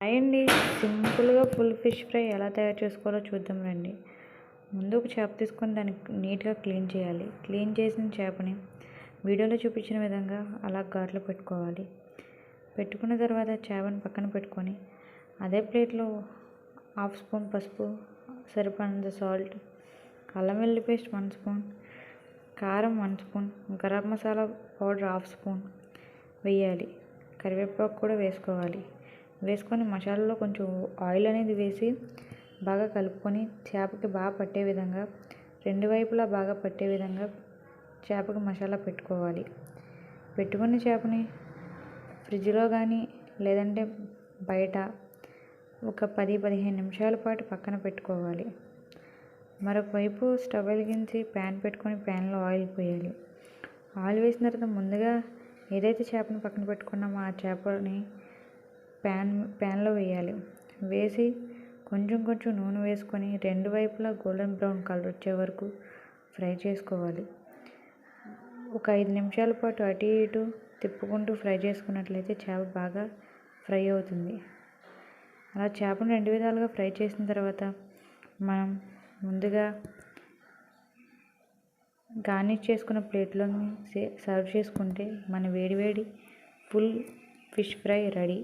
Hi అండి సింపుల్గా full fish fry ఎలా తయారు చేసుకోవాలో చూద్దాం రండి. ముందు ఒక చేప తీసుకొని దాన్ని నీట్గా క్లీన్ చేయాలి. క్లీన్ చేసిన చేపని వీడియోలో చూపించిన విధంగా అలా ఘాట్లో పెట్టుకోవాలి. పెట్టుకున్న తర్వాత చేపని పక్కన పెట్టుకొని అదే ప్లేట్లో హాఫ్ స్పూన్ పసుపు సరిపడినంత సాల్ట్ అల్లం వెల్లి పేస్ట్ వన్ స్పూన్ కారం one spoon garam masala powder half spoon వేయాలి. కరివేపాకు కూడా వేసుకోవాలి. వేసుకొని మసాలాలో కొంచెం ఆయిల్ అనేది వేసి బాగా కలుపుకొని చేపకి బాగా పట్టే విధంగా రెండు వైపులా బాగా పట్టే విధంగా చేపకి మసాలా పెట్టుకోవాలి. పెట్టుకున్న చేపని ఫ్రిడ్జ్లో కానీ లేదంటే బయట ఒక పది పదిహేను నిమిషాల పాటు పక్కన పెట్టుకోవాలి. మరొక వైపు స్టవ్ వెలిగించి ప్యాన్ పెట్టుకొని ప్యాన్లో ఆయిల్ పోయాలి. ఆయిల్ వేసిన తర్వాత ముందుగా ఏదైతే చేపను పక్కన పెట్టుకున్నామో ఆ చేపని ప్యాన్ ప్యాన్లో వేయాలి. వేసి కొంచెం కొంచెం నూనె వేసుకొని రెండు వైపులా గోల్డెన్ బ్రౌన్ కలర్ వచ్చే వరకు ఫ్రై చేసుకోవాలి. ఒక ఐదు నిమిషాల పాటు అటు ఇటు తిప్పుకుంటూ ఫ్రై చేసుకున్నట్లయితే చేప బాగా ఫ్రై అవుతుంది. అలా చేపను రెండు విధాలుగా ఫ్రై చేసిన తర్వాత మనం ముందుగా గార్నిష్ చేసుకున్న ప్లేట్లోని సర్వ్ చేసుకుంటే మన వేడివేడి ఫుల్ ఫిష్ ఫ్రై రెడీ.